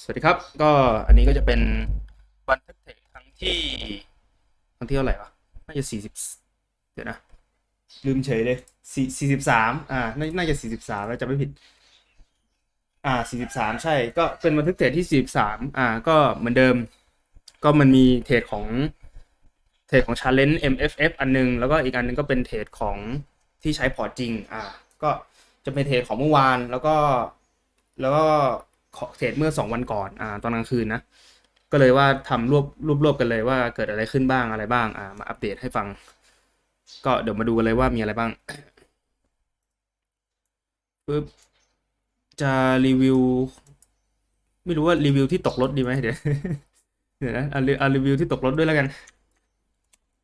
สวัสดีครับ ก็อันนี้ก็จะเป็นบันทึกเทคครั้งที่ครั้งที่เท่าไหร่วะน่าจะสี่สิบเดี๋ยวนะ ลืมเฉยเลยสี่สี่สิบสามอ่าน่าน่าจะสี่สิบสามแล้วจะไม่ผิด อ่าสี่สิบสามใช่ ก็เป็นบันทึกเทรดที่สี่สิบสามอ่า ก็เหมือนเดิม ก็มันมีเทรดของเทรดของ Challenge MFF อันหนึง แล้วก็อีกอันหนึงก็เป็นเทรดของที่ใช้พอร์ตจริง อ่า ก็จะเป็นเทรดของเมื่อวานแล้วก็แล้วก็ขอ เทรดเมื่อสองวันก่อนอ่าตอนกลางคืนนะ ก็เลยว่าทำรวบรวบรวบกันเลยว่าเกิดอะไรขึ้นบ้างอะไรบ้างอ่ามาอัปเดตให้ฟัง ก็เดี๋ยวมาดูกันเลยว่ามีอะไรบ้างปึ๊บจะรีวิว ไม่รู้ว่ารีวิวที่ตกรถดีไหมเดี๋ยวเดี๋ยวนะเอารีเอารีวิวที่ตกรถด้วยแล้วกัน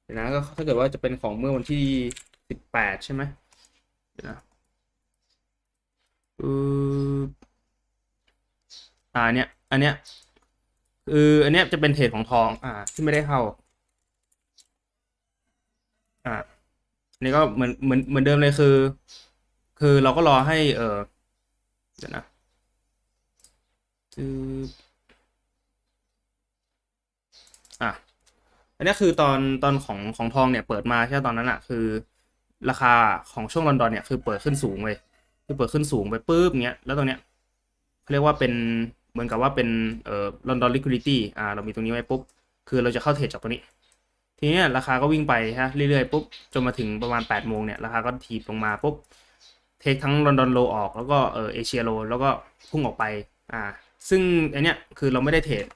เดี๋ยวนะก็ถ้าเกิดว่าจะเป็นของเมื่อวันที่สิบแปดใช่ไหมเดี๋ยวนะปึ๊บ อ่าอันเนี้ย อันเนี้ยคืออันเนี้ยจะเป็นเทรดของทอง อ่า ที่ไม่ได้เข้า อ่าอันนี้ก็เหมือนเหมือนเหมือนเดิมเลยคือ คือเราก็รอให้ เออเดี๋ยวนะคืออะอันนี้คือตอนตอนของของทองเนี่ยเปิดมาใช่ตอนนั้นอะคือ ราคาของช่วงลอนดอนเนี่ยคือเปิดขึ้นสูงเลยคือเปิดขึ้นสูงไปปุ๊บเงี้ยแล้วตรงเนี้ยเขาเรียกว่าเป็น มือนกับว่าเป็นเอ่อลอนดอนลิควิดิตี้อ่าเรามีตรงนี้ไว้ปุ๊บ คือเราจะเข้าเทรดจากตัวนี้ ทีนี้ราคาก็วิ่งไปฮะเรื่อยๆปุ๊บจนมาถึงประมาณ8ปดโมงเนี่ยราคาก็ทีบลงมาปุ๊บเทคทั้งลอนดอนโลออกแล้วก็เออเอเชียโลแล้วก็พุ่งออกไปอ่าซึ่งอันเนี้ยคือเราไม่ได้เทรด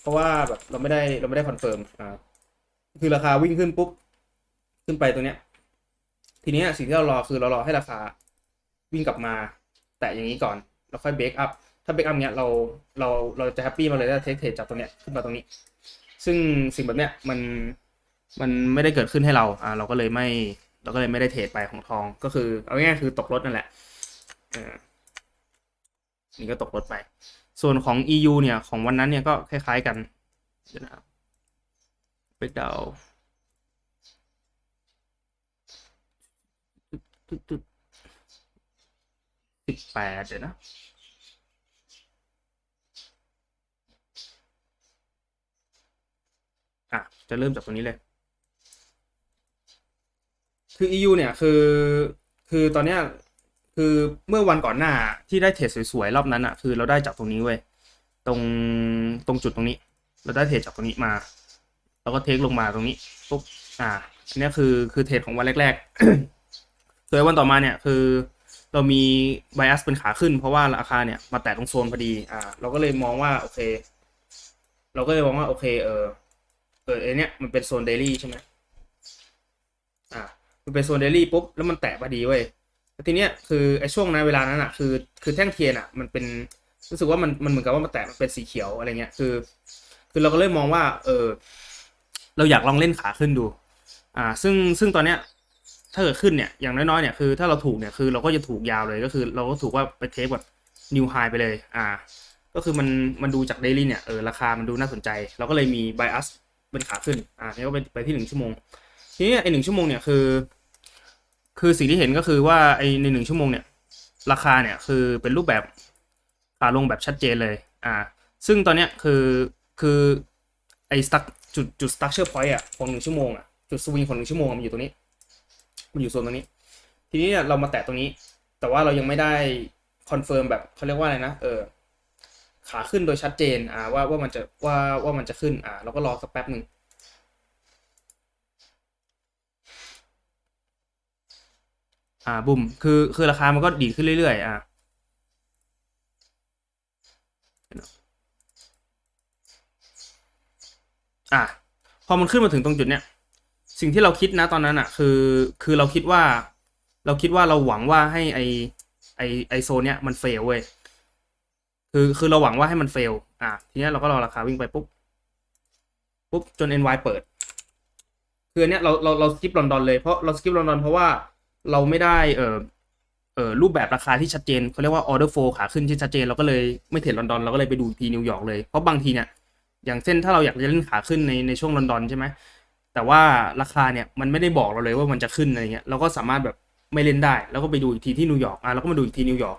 เพราะว่าแบบเราไม่ได้เราไม่ได้คอนเฟิร์มอ่าคือราคาวิ่งขึ้นปุ๊บขึ้นไปตรงเนี้ยทีนี้สิ่งที่เรารอคือเรารอให้ราคาวิ่งกลับมา แตะอย่างนี้ก่อนแล้วค่อยเบรกอัพ ถ้าเบรกอัพเนี้ยเราเราเราจะแฮปปี้มาเลยถ้าเทคเทรดจากตรงเนี้ยขึ้นมาตรงนี้ ซึ่งสิ่งแบบเนี้ยมันมันไม่ได้เกิดขึ้นให้เราอ่าเราก็เลยไม่เราก็เลยไม่ได้เทรดไปของทองก็คือ เอาง่ายๆคือตกรถนั่นแหละเออนี่ก็ตกรถไป ส่วนของ EU เนี่ยของวันนั้นเนี่ยก็คล้ายๆกันเดี๋ยวนะครับไปเดาสิบแปดเดี๋ยวนะ อะจะเริ่มจากตรงนี้เลย คือ EU เนี่ยคือคือตอนเนี้ยคือเมื่อวันก่อนหน้าที่ได้เทรดสวยๆรอบนั้นอะ คือเราได้จากตรงนี้เว้ยตรงตรงจุดตรงนี้ เราได้เทรดจากตรงนี้มา แล้วก็เทคลงมาตรงนี้ปุ๊บอ่าอันนี้คือคือเทรดของวันแรกๆส่วนวันต่อมาเนี่ยคือเรามี bias เป็นขาขึ้น เพราะว่าราคาเนี่ยมาแตะตรงโซนพอดี อ่า เราก็เลยมองว่าโอเค เราก็เลยมองว่าโอเค เออ เออไอเนี้ยมันเป็นโซนเดลี่ใช่ไหมอ่ามันเป็นโซนเดลี่ปุ๊บแล้วมันแตะพอดีเว้ยทีเนี้ยคือไอช่วงนั้นเวลานั้นอะคือคือแท่งเทียนอะมันเป็นรู้สึกว่ามันมันเหมือนกับว่ามันแตะมันเป็นสีเขียวอะไรเงี้ยคือ คือเราก็เลยมองว่า เออเราอยากลองเล่นขาขึ้นดู อ่า ซึ่งซึ่งตอนเนี้ยถ้าเกิดขึ้นเนี่ยอย่างน้อยๆเนี่ยคือถ้าเราถูกเนี่ยคือเราก็จะถูกยาวเลยก็คือ เราก็ถูกว่าไปเทคแบบนิวไฮไปเลย อ่า ก็คือมันมันดูจากเดลี่เนี่ยเออราคามันดูน่าสนใจ เราก็เลยมี bias เป็นขาขึ้น อ่านี่ก็ไปไปที่หนึ่งชั่วโมง ทีนี้ไอหนึ่งชั่วโมงเนี่ยคือ คือสิ่งที่เห็นก็คือว่าไอในหนึ่งชั่วโมงเนี่ย ราคาเนี่ยคือเป็นรูปแบบขาลงแบบชัดเจนเลย อ่า ซึ่งตอนเนี้ยคือคือไอสตักจุดจุด structure point อะของหนึ่งชั่วโมงอะจุดสวิงของหนึ่งชั่วโมงมันอยู่ตรงนี้ มันอยู่โซนตรงนี้ ทีนี้เนี่ยเรามาแตะตรงนี้ แต่ว่าเรายังไม่ได้คอนเฟิร์มแบบเขาเรียกว่าอะไรนะ เออ ขาขึ้นโดยชัดเจนอ่าว่าว่ามันจะว่าว่ามันจะขึ้นอ่าเราก็รอสักแป๊บหนึ่งอ่าบุ่มคือคือราคามันก็ดีขึ้นเรื่อยๆอ่าอะพอมันขึ้นมาถึงตรงจุดเนี้ยสิ่งที่เราคิดนะตอนนั้นอะ คือคือเราคิดว่า เราคิดว่าเราหวังว่าให้ไอไอไอโซเนี้ยมันเฟลเว้ย คือคือเราหวังว่าให้มันเฟล อะทีนี้เราก็รอราคาวิ่งไปปุ๊บ ปุ๊บ จน NY เปิด คืออันเนี้ยเราเราเราสกิปลอนดอนเลยเพราะเราสกิปลอนดอนเพราะว่าเราไม่ได้เออเออรูปแบบราคาที่ชัดเจนเขาเรียกว่า order flow ขาขึ้นที่ชัดเจนเราก็เลยไม่เทรดลอนดอนเราก็เลยไปดูทีนิวยอร์กเลยเพราะบางทีเนี่ยอย่างเช่นถ้าเราอยากจะเล่นขาขึ้นในในช่วงลอนดอนใช่ไหมแต่ว่าราคาเนี่ยมันไม่ได้บอกเราเลยว่ามันจะขึ้นอะไรเงี้ยเราก็สามารถแบบไม่เล่นได้ แล้วก็ไปดูอีกทีที่นิวยอร์กอะเราก็มาดูอีกทีนิวยอร์ก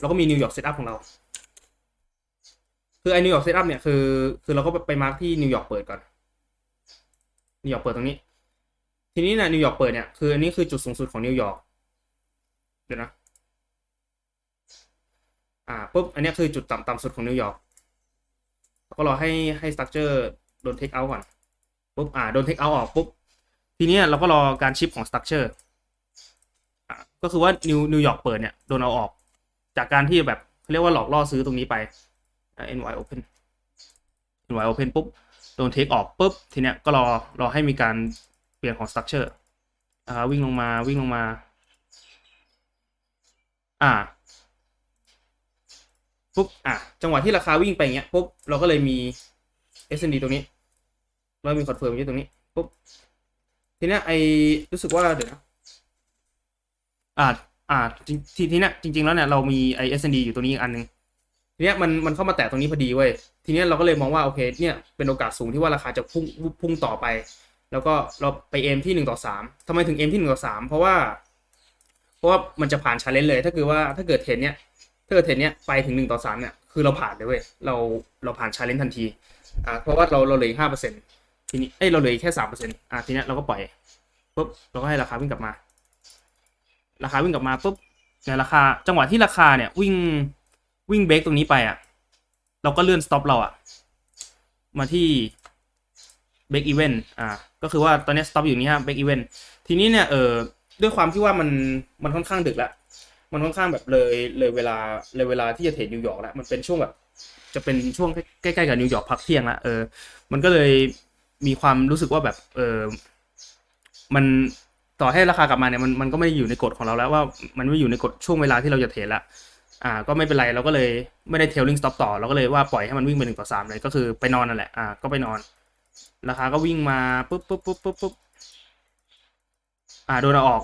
เราก็มีนิวยอร์กเซตอัพของเรา คือไอ้นิวยอร์กเซตอัพเนี่ยคือคือเราก็ไปมาร์กที่นิวยอร์กเปิดก่อนนิวยอร์กเปิดตรงนี้ ทีนี้นี่ยนิวยอร์กเปิดเนี่ยคืออันนี้คือจุดสูงสุดของนิวยอร์กเดี๋ยวนะอ่าปุ๊บอันนี้คือจุดต่ำต่ำสุดของนิวยอร์กก็รอให้ให้สตั๊กเจอร์โดนเทคเอาท์ก่อนปุ๊บอ่าโดนเทคเอาท์ออกปุ๊บทีนี้เราก็รอการชิปของสตั๊กเจอร์ก็คือว่านิวนิวยอร์กเปิดเนี่ยโดนเอาออก จากการที่แบบเขาเรียกว่าหลอกล่อซื้อตรงนี้ไป ny open ny open ปุ๊บโดนเทคออกปุ๊บ ทีเนี้ยก็รอรอให้มีการเปลี่ยนของสตั๊กเจอร์อ่าวิ่งลงมาวิ่งลงมา อ่าปุ๊บอะจังหวะที่ราคาวิ่งไปอย่างเงี้ยปุ๊บเราก็เลยมี S&D ตรงนี้เรามีคอนเฟิร์มอยู่ตรงนี้ปุ๊บทีเนี้ยไอรู้สึกว่าเดี๋ยวนะอ่าอ่าทีทีเนี้ยจริง ๆ แล้วเนี่ยเรามีไอ S&D อยู่ตรงนี้อีกอันนึง ทีเนี้ยมันมันเข้ามาแตะตรงนี้พอดีเว้ยทีเนี้ยเราก็เลยมองว่าโอเคเนี่ยเป็นโอกาสสูงที่ว่าราคาจะพุ่งพุ่งต่อไป แล้วก็เราไปเอมที่หนึ่งต่อสามทำไมถึงเอมที่หนึ่งต่อสามเพราะว่า เพราะว่ามันจะผ่านชาเลนจ์เลย ถ้าเกิดว่าถ้าเกิดเทรนเนี้ยถ้าเกิดเทรนเนี้ยไปถึงหนึ่งต่อสามเนี่ยคือเราผ่านเลยเว้ยเราเราผ่านชาเลนจ์ทันทีอ่าเพราะว่าเราเราเหลือห้าเปอร์เซ็นต์ทีนี้เอ้ยเราเหลือแค่สามเปอร์เซ็นต์อ่าทีเนี้ยเราก็ปล่อยปุ๊บเราก็ให้ราคาวิ่งกลับมา ราคาวิ่งกลับมาปุ๊บในราคาจังหวะที่ราคาเนี่ยวิ่ง วิ่งเบรกตรงนี้ไปอะ เราก็เลื่อนสต็อปเราอะ มาที่เบรกอีเวนต์อ่า ก็คือว่าตอนนี้สต็อปอยู่นี่ฮะเบรกอีเวนต์ทีนี้เนี่ยเออด้วยความที่ว่ามันมันค่อนข้างดึกล้วมันค่อนข้างแบบเลยเลยเวลาเลยเวลาที่จะเทรดนิวยอร์กแล้วมันเป็นช่วงแบบ จะเป็นช่วงใกล้ๆกับนิวยอร์กพักเที่ยงละเออ มันก็เลยมีความรู้สึกว่าแบบ เออมันต่อให้ราคากลับมาเนี่ยมันมันก็ไม่อยู่ในกฎของเราแล้วว่ามันไม่อยู่ในกฎช่วงเวลาที่เราจะเทรดละ อ่าก็ไม่เป็นไรเราก็เลยไม่ได้เทลลิงสต็อปต่อเราก็เลยว่าปล่อยให้มันวิ่งไปหนึ่งต่อสามเลยก็คือไปนอนนั่นแหละอ่าก็ไปนอน ราคาก็วิ่งมาปุ๊บปุ๊บปุ๊บปุ๊บปุ๊บอ่าโดนเอาออก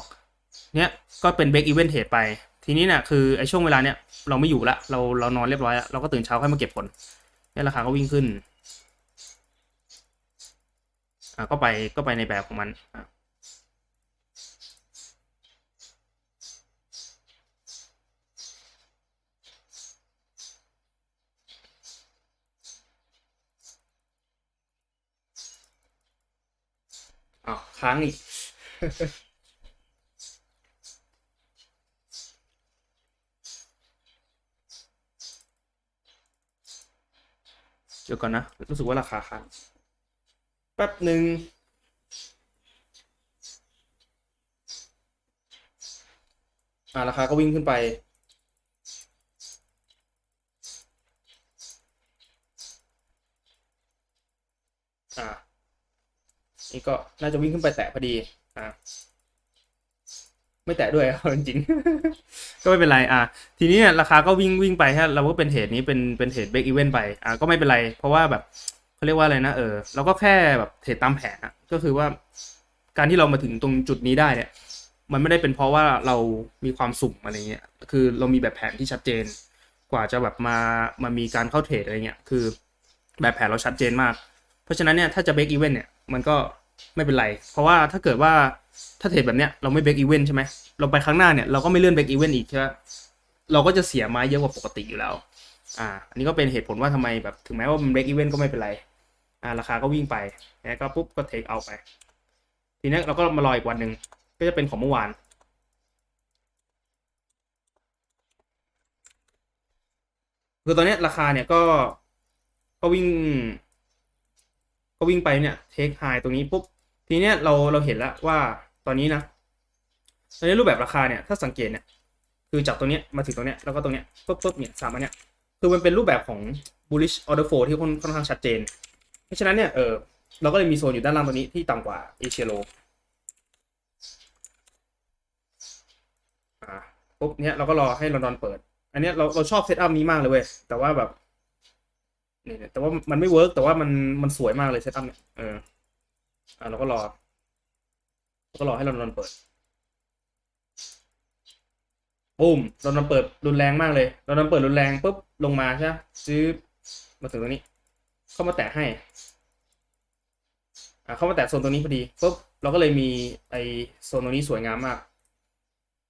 เนี้ยก็เป็นเบรกอีเวนต์เทรดไป ทีนี้เนี่ยคือไอช่วงเวลาเนี้ยเราไม่อยู่ละเราเรานอนเรียบร้อยแล้วเราก็ตื่นเช้าค่อยมาเก็บผลเนี่ยราคาก็วิ่งขึ้นอ่าก็ไปก็ไปในแบบของมันอะ อ้าวค้างอีก เดี๋ยวก่อนนะ รู้สึกว่าราคาค้างแป๊บหนึ่งอ่าราคาก็วิ่งขึ้นไปอ่า นี่ก็น่าจะวิ่งขึ้นไปแตะพอดีอ่าไม่แตะด้วยจริงๆก็ไม่เป็นไรอ่าทีนี้เนี่ยราคาก็วิ่งวิ่งไปฮะเราก็เป็นเทรดนี้เป็นเป็นเทรดเบรกอีเวนต์ไปอ่าก็ไม่เป็นไร เพราะว่าแบบเขาเรียกว่าอะไรนะเออเราก็แค่แบบเทรดตามแผนอะก็คือว่า การที่เรามาถึงตรงจุดนี้ได้เนี่ย มันไม่ได้เป็นเพราะว่าเรามีความสุ่มอะไรเงี้ยคือเรามีแบบแผนที่ชัดเจน กว่าจะแบบมามามีการเข้าเทรดอะไรเงี้ยคือ แบบแผนเราชัดเจนมาก เพราะฉะนั้นเนี่ยถ้าจะเบรกอีเวนต์เนี่ย มันก็ไม่เป็นไร เพราะว่าถ้าเกิดว่าถ้าเทรดแบบเนี้ยเราไม่เบรกอีเวนต์ใช่ไหมเราไปครั้งหน้าเนี่ยเราก็ไม่เลื่อนเบรกอีเวนต์อีกใช่ไหมเราก็จะเสียไม้เยอะกว่าปกติอยู่แล้ว อ่า อันนี้ก็เป็นเหตุผลว่าทำไมแบบถึงแม้ว่ามันเบรกอีเวนต์ก็ไม่เป็นไร อ่า ราคาก็วิ่งไปแล้วก็ปุ๊บก็เทคเอาไป ทีนี้เราก็มารออีกวันหนึ่งก็จะเป็นของเมื่อวาน คือตอนนี้ราคาเนี่ยก็ก็วิ่ง ก็วิ่งไปเนี่ยเทคไฮตรงนี้ปุ๊บทีเนี้ยเราเราเห็นแล้วว่าตอนนี้นะตอนนี้รูปแบบราคาเนี่ยถ้าสังเกตเนี่ยคือจากตรงเนี้ยมาถึงตรงเนี้ยแล้วก็ตรงเนี้ยปุ๊บปุ๊บเนี่ยสามอันเนี้ยคือมันเป็นรูปแบบของ bullish order flow ที่ค่อนข้างชัดเจน เพราะฉะนั้นเนี่ยเออเราก็เลยมีโซนอยู่ด้านล่างตัวนี้ที่ต่ำกว่าเอเชียโลปุ๊บเนี้ยเราก็รอให้ลอนดอนเปิด อันเนี้ยเราเราชอบเซตอัพนี้มากเลยเว้ยแต่ว่าแบบ แต่ว่ามันไม่เวิร์กแต่ว่ามันมันสวยมากเลยเซตอัพเนี่ยเอออ่าเราก็รอเราก็รอให้ลอนดอนเปิดปุ้มลอนดอนเปิดรุนแรงมากเลยลอนดอนเปิดรุนแรงปุ๊บลงมาใช่ไหมซื้อมาถึงตรงนี้ เข้ามาแตะให้ อ่าเข้ามาแตะโซนตรงนี้พอดีปุ๊บเราก็เลยมีไอโซนตรงนี้สวยงามมาก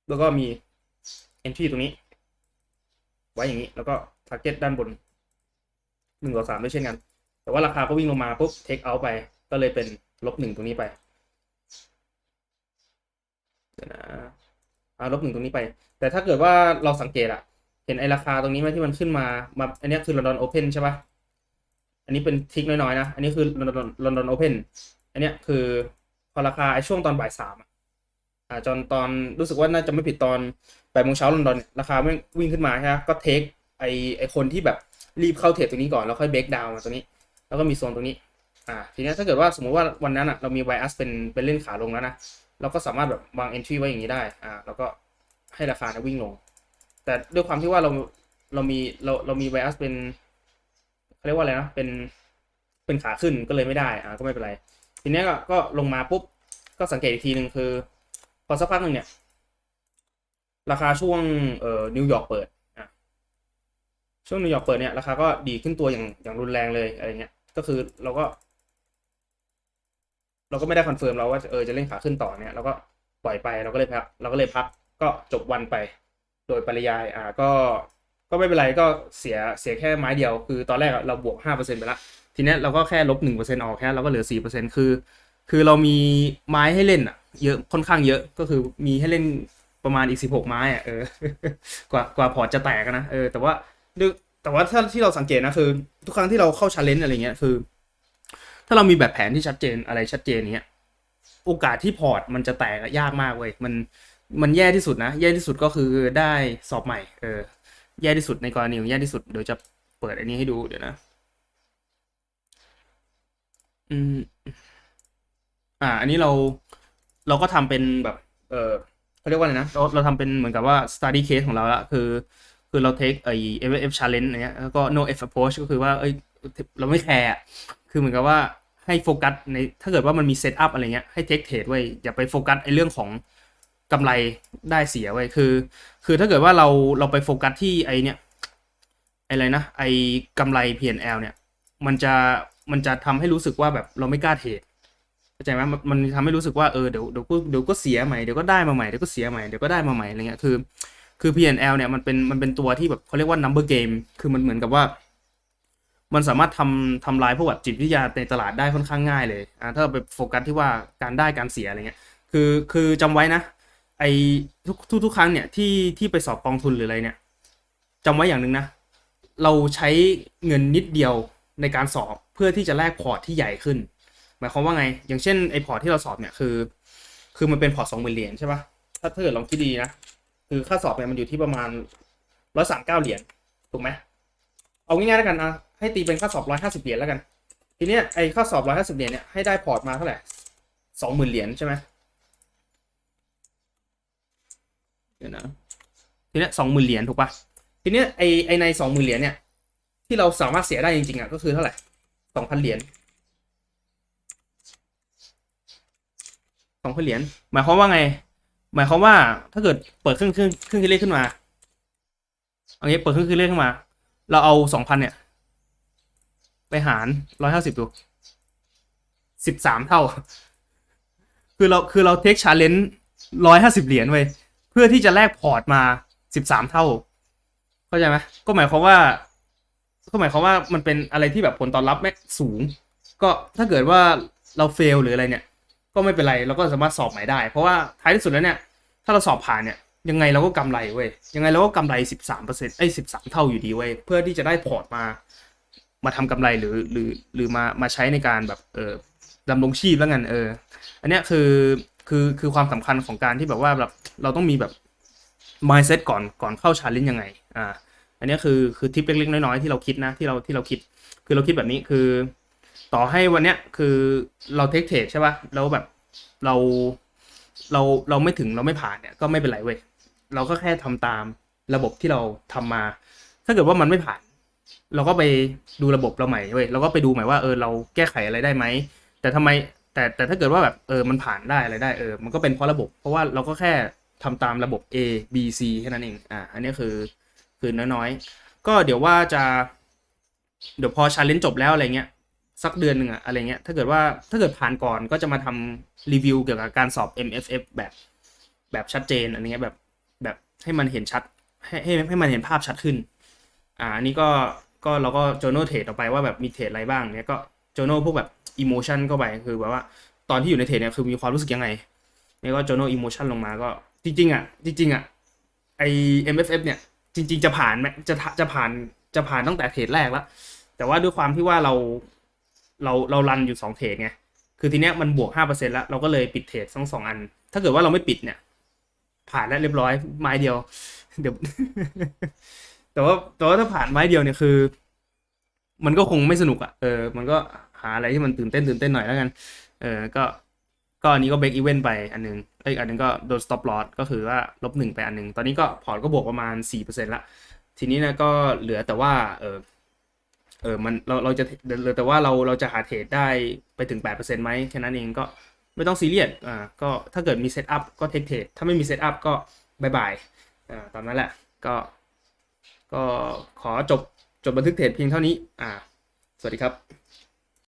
แล้วก็มี entry ตรงนี้ ไว้อย่างนี้แล้วก็ target ด้านบน หนึ่งต่อสามด้วยเช่นกัน แต่ว่าราคาก็วิ่งลงมาปุ๊บเทคเอาไป ก็เลยเป็นลบหนึ่งตรงนี้ไปเดี๋ยวนะอ่าลบหนึ่งตรงนี้ไป แต่ถ้าเกิดว่าเราสังเกตอะเห็นไอราคาตรงนี้ไหมที่มันขึ้นมามาอันนี้คือลอนดอนโอเพนใช่ปะอันนี้เป็นทิกน้อยๆนะ อันนี้คือลอนดอนลอนดอนโอเพนอันเนี้ยคือพอราคาไอช่วงตอนบ่ายสามอะอ่าจนตอนรู้สึกว่าน่าจะไม่ผิดตอนแปดโมงเช้าลอนดอนเนี่ยราคาไม่วิ่งขึ้นมาใช่ไหมก็เทคไอไอคนที่แบบ รีบเข้าเทรดตรงนี้ก่อนแล้วค่อยเบรกดาวน์มาตรงนี้ แล้วก็มีโซนตรงนี้อ่าทีนี้ถ้าเกิดว่าสมมติว่าวันนั้นอะเรามีไวอัสเป็นเป็นเล่นขาลงแล้วนะเราก็สามารถแบบวาง entry ไว้อย่างนี้ได้อ่าแล้วก็ให้ราคาเนี่ยวิ่งลง แต่ด้วยความที่ว่าเราเรามีเราเรามีไวอัสเป็นเขาเรียกว่าอะไรนะเป็นเป็นขาขึ้นก็เลยไม่ได้อ่าก็ไม่เป็นไร ทีนี้ก็ก็ลงมาปุ๊บก็สังเกตอีกทีหนึ่งคือ พอสักพักหนึ่งเนี่ย ราคาช่วงเอ่อนิวยอร์กเปิด ช่วงนิวยอร์กเปิดเนี่ยราคาก็ดีขึ้นตัวอย่างอย่างรุนแรงเลยอะไรเงี้ย ก็คือเราก็ เราก็ไม่ได้คอนเฟิร์มเราว่าเออจะเล่นขาขึ้นต่อเนี่ยเราก็ปล่อยไปเราก็เลยพักเราก็เลยพักก็จบวันไป โดยปริยาย อ่าก็ก็ไม่เป็นไรก็เสียเสียแค่ไม้เดียว คือตอนแรกเราบวกห้าเปอร์เซ็นไปละทีเนี้ยเราก็แค่ลบหนึ่งเปอร์เซ็นออกแค่เราก็เหลือสี่เปอร์เซ็นคือ คือเรามีไม้ให้เล่นอะ เยอะค่อนข้างเยอะก็คือมีให้เล่นประมาณอีกสิบหกไม้อะเออกว่ากว่าพอร์ตจะแตกนะเออแต่ว่า ด้วยแต่ว่าถ้าที่เราสังเกตนะคือ ทุกครั้งที่เราเข้าชาเลนจ์อะไรเงี้ยคือ ถ้าเรามีแบบแผนที่ชัดเจนอะไรชัดเจนเนี้ยโอกาสที่พอร์ตมันจะแตกยากมากเว้ยมันมันแย่ที่สุดนะ แย่ที่สุดก็คือได้สอบใหม่เออแย่ที่สุดในกรณีของแย่ที่สุดเดี๋ยวจะเปิดอันนี้ให้ดูเดี๋ยวนะอืมอ่า อันนี้เราเราก็ทำเป็นแบบ เออเขาเรียกว่าอะไรนะเราเราทำเป็นเหมือนกับว่า study case ของเราละคือ คือเรา take ไอ้ FF challenge อันเนี้ยแล้วก็ no F approach ก็คือว่าเอ้ยเราไม่แคร์คือเหมือนกับว่าให้โฟกัสในถ้าเกิดว่ามันมีเซตอัพอะไรเงี้ยให้ take trade ไว้อย่าไปโฟกัสไอเรื่องของกำไรได้เสียไว้คือ คือถ้าเกิดว่าเราเราไปโฟกัสที่ไอเนี้ยไออะไรนะไอกำไร P&L เนี่ย มันจะมันจะทำให้รู้สึกว่าแบบเราไม่กล้าเทรดเข้าใจไหมมันมันทำให้รู้สึกว่าเออเดี๋ยวเดี๋ยวก็เดี๋ยวก็เสียใหม่เดี๋ยวก็ได้มาใหม่เดี๋ยวก็เสียใหม่เดี๋ยวก็ได้มาใหม่อะไรเงี้ยคือ คือ PNL เนี่ยมันเป็นมันเป็นตัวที่แบบเขาเรียกว่า number game คือมันเหมือนกับว่า มันสามารถทำทำลายพวกแบบจิตวิทยาในตลาดได้ค่อนข้างง่ายเลยอ่าถ้าเราไปโฟกัสที่ว่าการได้การเสียอะไรเงี้ยคือคือจำไว้นะไอทุกทุกทุกครั้งเนี่ยที่ที่ไปสอบกองทุนหรืออะไรเนี่ยจำไว้อย่างหนึ่งนะ เราใช้เงินนิดเดียวในการสอบเพื่อที่จะแลกพอร์ตที่ใหญ่ขึ้น หมายความว่าไง อย่างเช่นไอพอร์ตที่เราสอบเนี่ยคือ คือมันเป็นพอร์ตสองหมื่นเหรียญใช่ปะถ้าถ้าเกิดลองคิดดีนะ คือค่าสอบเนี่ยมันอยู่ที่ประมาณร้อยสามเก้าเหรียญถูกไหมเอาง่ายๆแล้วกันนะให้ตีเป็นค่าสอบร้อยห้าสิบเหรียญแล้วกัน ทีเนี้ยไอค่าสอบร้อยห้าสิบเหรียญเนี่ยให้ได้พอร์ตมาเท่าไหร่สองหมื่นเหรียญใช่ไหมเดี๋ยวนะทีเนี้ยสองหมื่นเหรียญถูกปะทีเนี้ยไอไอในสองหมื่นเหรียญเนี่ยที่เราสามารถเสียได้จริงๆอะก็คือเท่าไหร่สองพันเหรียญสองพันเหรียญหมายความว่าไง หมายความว่าถ้าเกิดเปิดเครื่องเครื่องเครื่องคิดเลขขึ้นมาเอางี้เปิดเครื่องคิดเลขขึ้นมา เราเอาสองพันเนี่ย ไปหารร้อยห้าสิบดูสิบสามเท่า คือเราคือเราเทคชาเลนจ์ร้อยห้าสิบเหรียญไว้เพื่อที่จะแลกพอร์ตมาสิบสามเท่า เข้าใจไหมก็หมายความว่า ก็หมายความว่ามันเป็นอะไรที่แบบผลตอบรับแม่สูง ก็ถ้าเกิดว่าเราเฟลหรืออะไรเนี่ย ก็ไม่เป็นไรเราก็สามารถสอบใหม่ได้ เพราะว่าท้ายที่สุดแล้วเนี่ย ถ้าเราสอบผ่านเนี่ยยังไงเราก็กำไรเว้ยยังไงเราก็กำไรสิบสามเปอร์เซ็นต์ไอ้สิบสามเท่าอยู่ดีเว้ยเพื่อที่จะได้พอร์ตมา มาทำกำไรหรือหรือหรือมามาใช้ในการแบบเออดำรงชีพแล้วกันเออ อันเนี้ยคือคือคือความสำคัญของการที่แบบว่าแบบเราต้องมีแบบ mindset ก่อนก่อนเข้าชาเลนจ์ยังไงอ่าอันนี้คือคือทิปเล็กๆน้อยๆที่เราคิดนะที่เราที่เราคิด คือเราคิดแบบนี้คือ ต่อให้วันเนี้ยคือเราเทคเทรดใช่ป่ะแล้วแบบเราเราเราไม่ถึงเราไม่ผ่านเนี่ยก็ไม่เป็นไรเว้ยเราก็แค่ทำตามระบบที่เราทำมา ถ้าเกิดว่ามันไม่ผ่าน เราก็ไปดูระบบเราใหม่เว้ยเราก็ไปดูใหม่ว่าเออเราแก้ไขอะไรได้ไหมแต่ทำไมแต่แต่ถ้าเกิดว่าแบบเออมันผ่านได้อะไรได้เออ มันก็เป็นเพราะระบบ เพราะว่าเราก็แค่ทำตามระบบ A B C แค่นั้นเองอ่าอันนี้คือคือน้อยๆก็เดี๋ยวว่าจะเดี๋ยวพอชาเลนจ์จบแล้วอะไรเงี้ย สักเดือนหนึ่งอะอะไรเงี้ยถ้าเกิดว่าถ้าเกิดผ่านก่อนก็จะมาทำรีวิวเกี่ยวกับการสอบ MFF แบบแบบชัดเจนอันนี้แบบแบบให้มันเห็นชัดให้ให้ให้มันเห็นภาพชัดขึ้น อ่าอันนี้ก็ก็เราก็ journal เทรดออกไปว่าแบบมีเทรดอะไรบ้างเนี่ยก็ journal พวกแบบ emotion เข้าไปคือแบบว่าตอนที่อยู่ในเทรดเนี่ยคือมีความรู้สึกยังไงเนี่ยก็ journal emotion ลงมาก็จริงๆอะจริงๆอะไอ MFF เนี่ยจริง ๆ จะผ่านไหมจะจะผ่านจะผ่านตั้งแต่เทรดแรกแล้วแต่ว่าด้วยความที่ว่าเรา เราเรารันอยู่สองเทรดไงคือทีเนี้ยมันบวกห้าเปอร์เซ็นแล้วเราก็เลยปิดเทรดทั้งสองอัน ถ้าเกิดว่าเราไม่ปิดเนี่ย ผ่านแล้วเรียบร้อยไม้เดียว เดี๋ยว แต่ว่าแต่ว่าถ้าผ่านไม้เดียวเนี่ยคือ มันก็คงไม่สนุกอะ่ะเออ มันก็หาอะไรที่มันตื่นเต้นตื่นเต้นหน่อยแล้วกัน เออก็ก็อันนี้ก็เบรกอีเวนต์ไปอันหนึงเอ้ยอีกอันหนึงก็โดน stop loss ก็คือว่าลบหนึ่งไปอันหนึง ตอนนี้ก็พอร์ตก็บวกประมาณสี่เปอร์เซ็นละ ทีนี้นะก็เหลือแต่ว่าเออ เออมันเราเราจะเหลือแต่ว่าเราเราจะหาเทรดได้ไปถึงแปดเปอร์เซ็นต์ไหมแค่นั้นเองก็ไม่ต้องซีเรียสอ่าก็ถ้าเกิดมีเซตอัพก็เทคเทรดถ้าไม่มีเซตอัพก็บายบายอ่าตามนั้นแหละก็ก็ขอจบจบบันทึกเทรดเพียงเท่านี้อ่าสวัสดีครับ